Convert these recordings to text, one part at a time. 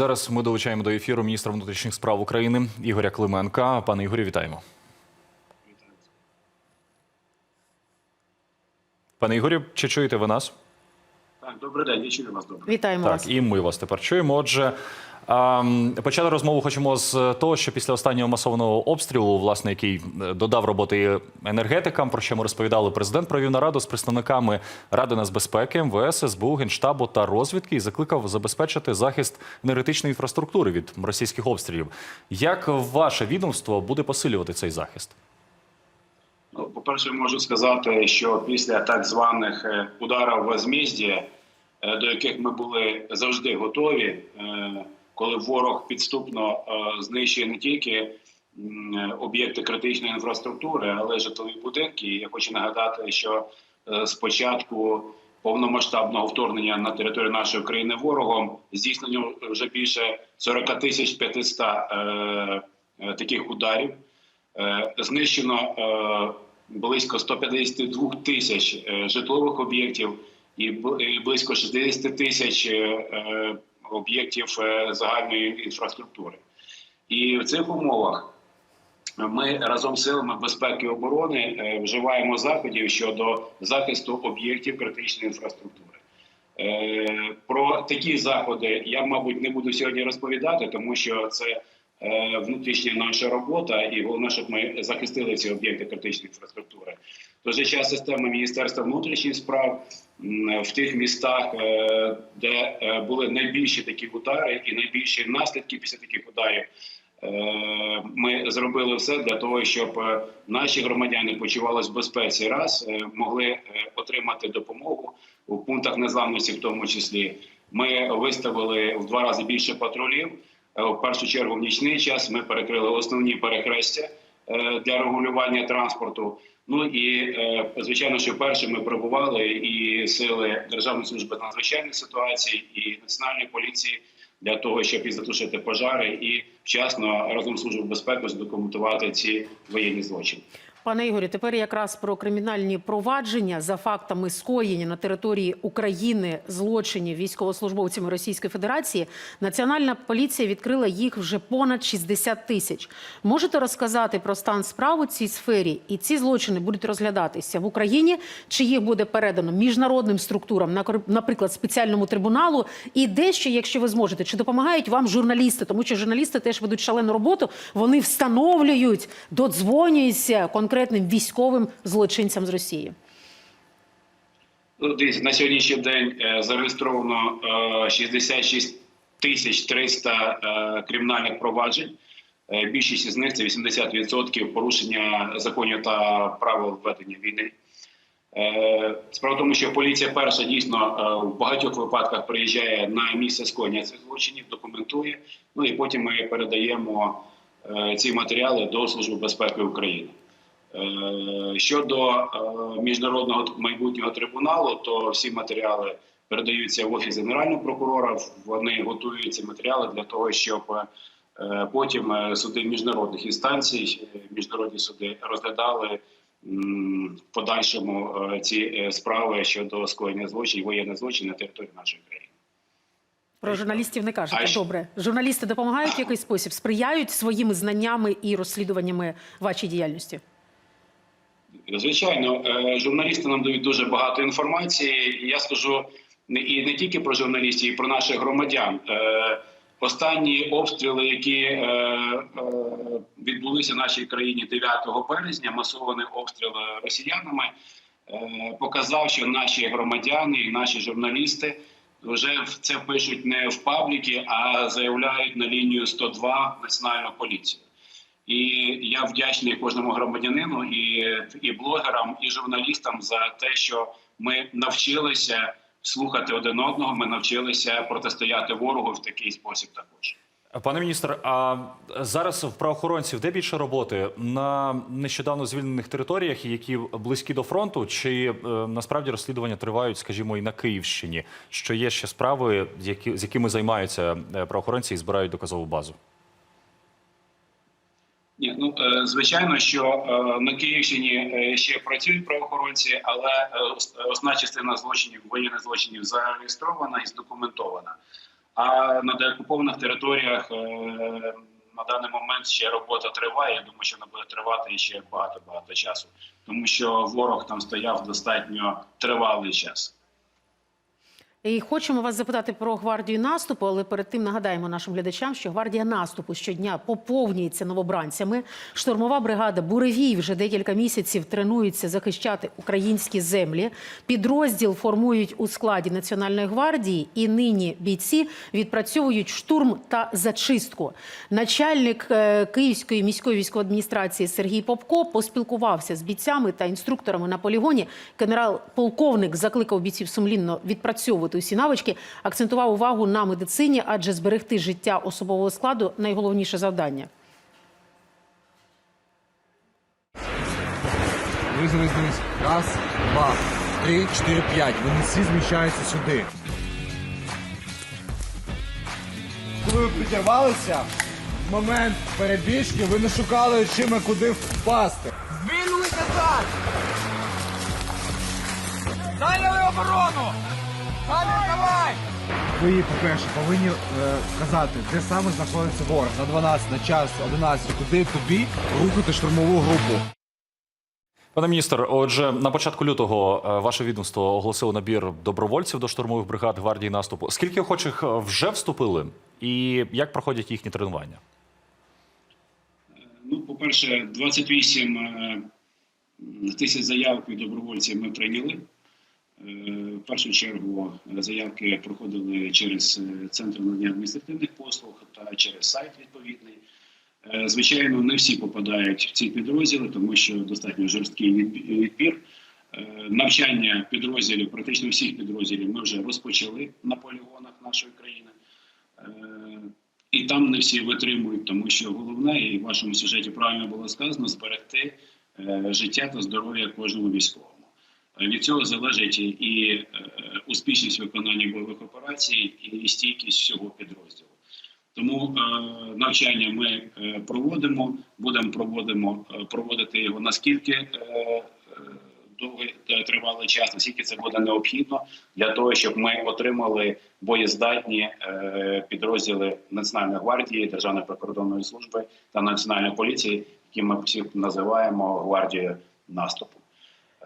зараз ми долучаємо до ефіру міністра внутрішніх справ України Ігоря Клименка. Пане Ігорю, вітаємо. Пане Ігорю, чи чуєте ви нас? Так, добрий день, я чую вас добре. Вітаємо Так, вас. і ми вас тепер чуємо. Отже, почали розмову хочемо з того, що після останнього масованого обстрілу, власне, який е, додав роботи енергетикам, про що ми розповідали, президент провів нараду з представниками Ради нацбезпеки, МВС, СБУ, Генштабу та розвідки і закликав забезпечити захист енергетичної інфраструктури від російських обстрілів. Як ваше відомство буде посилювати цей захист? Ну, по-перше, можу сказати, що після так званих е, ударів возмездя, е, до яких ми були завжди готові, коли ворог підступно е, знищує не тільки об'єкти критичної інфраструктури, але й житлові будинки. Я хочу нагадати, що е, з початку повномасштабного вторгнення на територію нашої країни ворогом здійснено вже більше 40 тисяч 500 е, е, таких ударів. Е, Знищено е, близько 152 тисяч е, житлових об'єктів і близько 60 тисяч е, е, об'єктів е, загальної інфраструктури. І в цих умовах ми разом з силами безпеки і оборони е, вживаємо заходів щодо захисту об'єктів критичної інфраструктури. Е, Про такі заходи я, мабуть, не буду сьогодні розповідати, тому що це внутрішня наша робота, і головне, щоб ми захистили ці об'єкти критичної інфраструктури. В той же час система Міністерства внутрішніх справ в тих містах, е, де е, були найбільші такі удари і найбільші наслідки після таких ударів. Е, Ми зробили все для того, щоб е, наші громадяни почувалися в безпеці, раз е, могли е, отримати допомогу у пунктах незламності, в тому числі. Ми виставили в два рази більше патрулів. Е, В першу чергу в нічний час ми перекрили основні перехрестя е, для регулювання транспорту. Ну і е, звичайно, що перше ми прибували і сили Державної служби надзвичайних ситуацій і національної поліції для того, щоб і затушити пожари, і вчасно разом з службою безпеки задокументувати ці воєнні злочини. Пане Ігорі, тепер якраз про кримінальні провадження за фактами скоєння на території України злочинів військовослужбовцями Російської Федерації. Національна поліція відкрила їх вже понад 60 тисяч. Можете розказати про стан справ у цій сфері? І ці злочини будуть розглядатися в Україні? Чи їх буде передано міжнародним структурам, наприклад, спеціальному трибуналу? І дещо, якщо ви зможете, чи допомагають вам журналісти? Тому що журналісти теж ведуть шалену роботу. Вони встановлюють, додзвонюються конкретним військовим злочинцям з Росії. Ну, дивіться, на сьогоднішній день е, зареєстровано е, 66 тисяч 300 е, кримінальних проваджень. Е, Більшість з них це 80% порушення законів та правил ведення війни. Е, Справа в тому, що поліція перша дійсно е, в багатьох випадках приїжджає на місце скоєння цих злочинів, документує. Ну і потім ми передаємо е, ці матеріали до Служби безпеки України. Е, Щодо е, міжнародного майбутнього трибуналу, то всі матеріали передаються в офіс генерального прокурора. Вони готують ці матеріали для того, щоб е, потім суди міжнародних інстанцій, міжнародні суди розглядали в подальшому ці справи щодо скоєння злочинів, воєнних злочинів на території нашої країни. Про журналістів не кажете. А? Добре. Журналісти допомагають в якийсь спосіб, сприяють своїми знаннями і розслідуваннями вашій діяльності. Звичайно, е, журналісти нам дають дуже багато інформації. Я скажу і не тільки про журналістів, і про наших громадян. Е, Останні обстріли, які е, е, відбулися в нашій країні 9 березня, масований обстріл е, росіянами, е, показав, що наші громадяни і наші журналісти вже це пишуть не в пабліки, а заявляють на лінію 102 національну поліцію. І я вдячний кожному громадянину, і, і блогерам, і журналістам за те, що ми навчилися слухати один одного. Ми навчилися протистояти ворогу в такий спосіб. Також Пане міністр, а зараз в правоохоронців де більше роботи на нещодавно звільнених територіях, які близькі до фронту, чи е, насправді розслідування тривають, скажімо, і на Київщині? Що є ще справи, які з якими займаються е, правоохоронці і збирають доказову базу? Ні, ну е, звичайно, що е, на Київщині е, ще працюють правоохоронці, але основна частина злочинів, воєнних злочинів зареєстрована і здокументована. А на деокупованих територіях на даний момент ще робота триває. Я думаю, що вона буде тривати ще багато багато часу, тому що ворог там стояв достатньо тривалий час. І хочемо вас запитати про гвардію наступу, але перед тим нагадаємо нашим глядачам, що гвардія наступу щодня поповнюється новобранцями. Штурмова бригада Буревій вже декілька місяців тренується захищати українські землі. Підрозділ формують у складі Національної гвардії, і нині бійці відпрацьовують штурм та зачистку. Начальник е, Київської міської військової адміністрації Сергій Попко поспілкувався з бійцями та інструкторами на полігоні. Генерал-полковник закликав бійців сумлінно відпрацьовувати усі навички, акцентував увагу на медицині, адже зберегти життя особового складу найголовніше завдання. Дивись. Раз, два, три, чотири, п'ять. Вони всі зміщаються сюди. Коли ви підірвалися, в момент перебіжки ви не шукали чим і куди впасти. Двинули назад! Зайняли оборону! Ви, по-перше, повинні е, сказати, де саме знаходиться ворог. На 12, на час, 11, куди тобі рухати штурмову групу. Пане міністр, отже, на початку лютого е, ваше відомство оголосило набір добровольців до штурмових бригад гвардії наступу. Скільки охочих е, вже вступили, і як проходять їхні тренування? Ну, по-перше, 28 е, тисяч заявок від добровольців ми прийняли. Е, В першу чергу е, заявки проходили через е, центр надання адміністративних послуг та через сайт відповідний. Звичайно, не всі попадають в ці підрозділи, тому що достатньо жорсткий відбі- відбір. Навчання підрозділів, практично всіх підрозділів, ми вже розпочали на полігонах нашої країни. І там не всі витримують, тому що головне, і в вашому сюжеті правильно було сказано, зберегти життя та здоров'я кожному військовому. Від цього залежить і е, успішність виконання бойових операцій, і стійкість всього підрозділу. Тому е, навчання ми е, проводимо, будемо проводимо, проводити його наскільки довгий тривалий час, наскільки це буде необхідно для того, щоб ми отримали боєздатні підрозділи Національної гвардії, Державної прикордонної служби та Національної поліції, які ми всі називаємо гвардією наступу.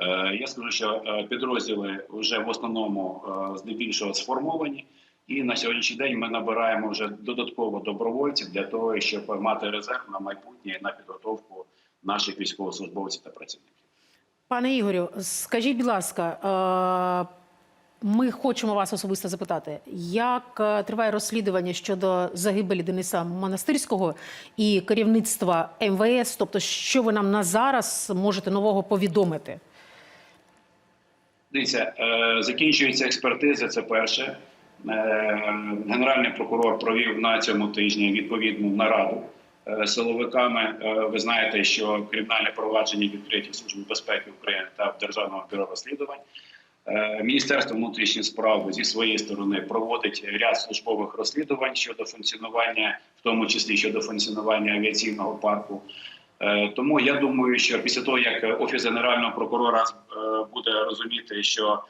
Е, Я скажу, що е, підрозділи вже в основному е, здебільшого сформовані, і на сьогоднішній день ми набираємо вже додатково добровольців для того, щоб мати резерв на майбутнє на підготовку наших військовослужбовців та працівників. Пане Ігорю, скажіть, будь ласка, ми хочемо вас особисто запитати, як триває розслідування щодо загибелі Дениса Монастирського і керівництва МВС? Тобто, що ви нам на зараз можете нового повідомити? Дивіться, е, закінчується експертиза. Це перше. Е, Генеральний прокурор провів на цьому тижні відповідну нараду е, силовиками. Ви знаєте, що кримінальне провадження відкриті в Службі безпеки України та в Державного бюро розслідувань. Міністерство внутрішніх справ зі своєї сторони проводить ряд службових розслідувань щодо функціонування, в тому числі щодо функціонування авіаційного парку. Е, Тому я думаю, що після того, як офіс генерального прокурора е, буде розуміти, що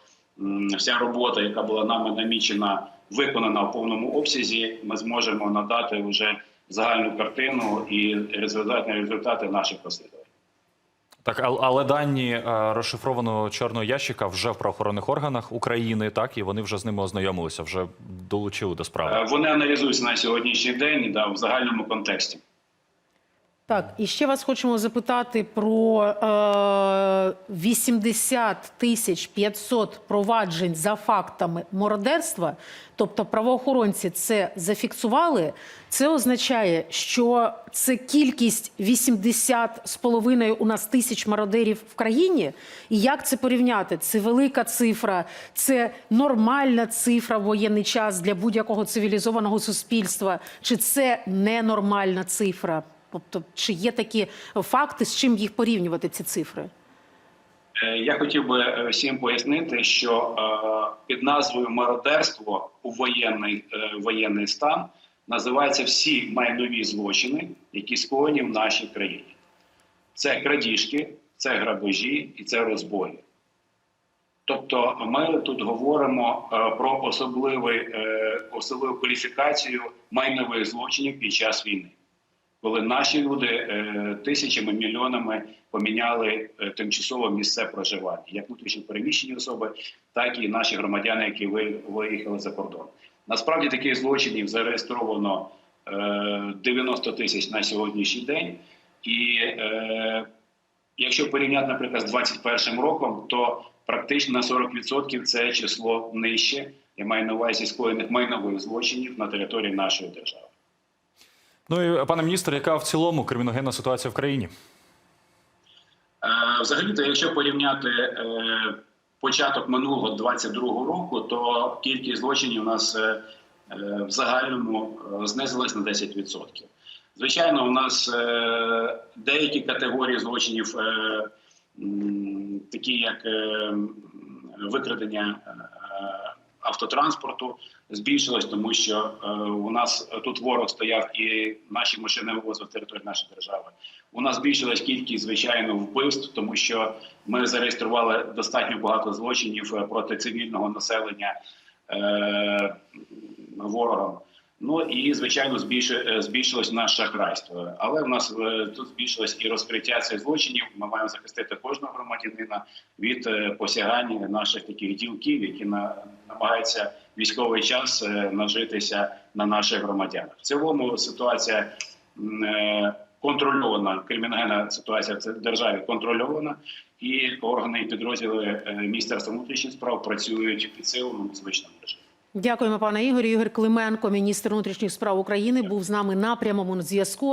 вся робота, яка була нами намічена, виконана в повному обсязі, ми зможемо надати вже загальну картину і результатні результати наших розслідувань. Так, але дані е, розшифрованого чорного ящика вже в правоохоронних органах України, так і вони вже з ними ознайомилися, вже долучили до справи. Вони аналізуються на сьогоднішній день да, в загальному контексті. Так, і ще вас хочемо запитати про е, 80 тисяч 500 проваджень за фактами мародерства. Тобто правоохоронці це зафіксували. Це означає, що це кількість 80 з половиною у нас тисяч мародерів в країні. І як це порівняти? Це велика цифра, це нормальна цифра в воєнний час для будь-якого цивілізованого суспільства, чи це ненормальна цифра? Тобто, чи є такі факти, з чим їх порівнювати, ці цифри? Е, Я хотів би е, всім пояснити, що е, під назвою мародерство у воєнний, воєнний стан називаються всі майнові злочини, які скоєні в нашій країні. Це крадіжки, це грабежі і це розбої. Тобто, ми тут говоримо про особливий, е, особливу кваліфікацію майнових злочинів під час війни, коли наші люди е, тисячами мільйонами поміняли е, тимчасово місце проживання, як внутрішньо переміщені особи, так і наші громадяни, які ви- виїхали за кордон. Насправді таких злочинів зареєстровано е, 90 тисяч на сьогоднішній день, і е, якщо порівняти, наприклад, з 21 роком, то практично на 40% це число нижче. Я маю на увазі скоєних майнових злочинів на території нашої держави. Ну і пане міністр, яка в цілому криміногенна ситуація в країні? Е, Взагалі-то, якщо порівняти е, початок минулого 22-го року, то кількість злочинів у нас е, в загальному знизилась на 10%. Звичайно, у нас деякі категорії злочинів, такі як викрадення автотранспорту, збільшилось, тому що е, у нас тут ворог стояв і наші машини вивозили територію нашої держави. У нас збільшилась кількість звичайно вбивств, тому що ми зареєстрували достатньо багато злочинів е, проти цивільного населення е. Ну і звичайно е, збільшилось наше шахрайство. Але в нас е, тут збільшилось і розкриття цих злочинів. Ми маємо захистити кожного громадянина від е, посягань наших таких ділків, які на, намагаються військовий час нажитися на наших громадянах. В цілому ситуація контрольована, криміногенна ситуація в державі контрольована, і органи і підрозділи Міністерства внутрішніх справ працюють під силами звичному режимі. Дякуємо, пане Ігорі. Ігор Клименко, міністр внутрішніх справ України, був з нами на прямому зв'язку.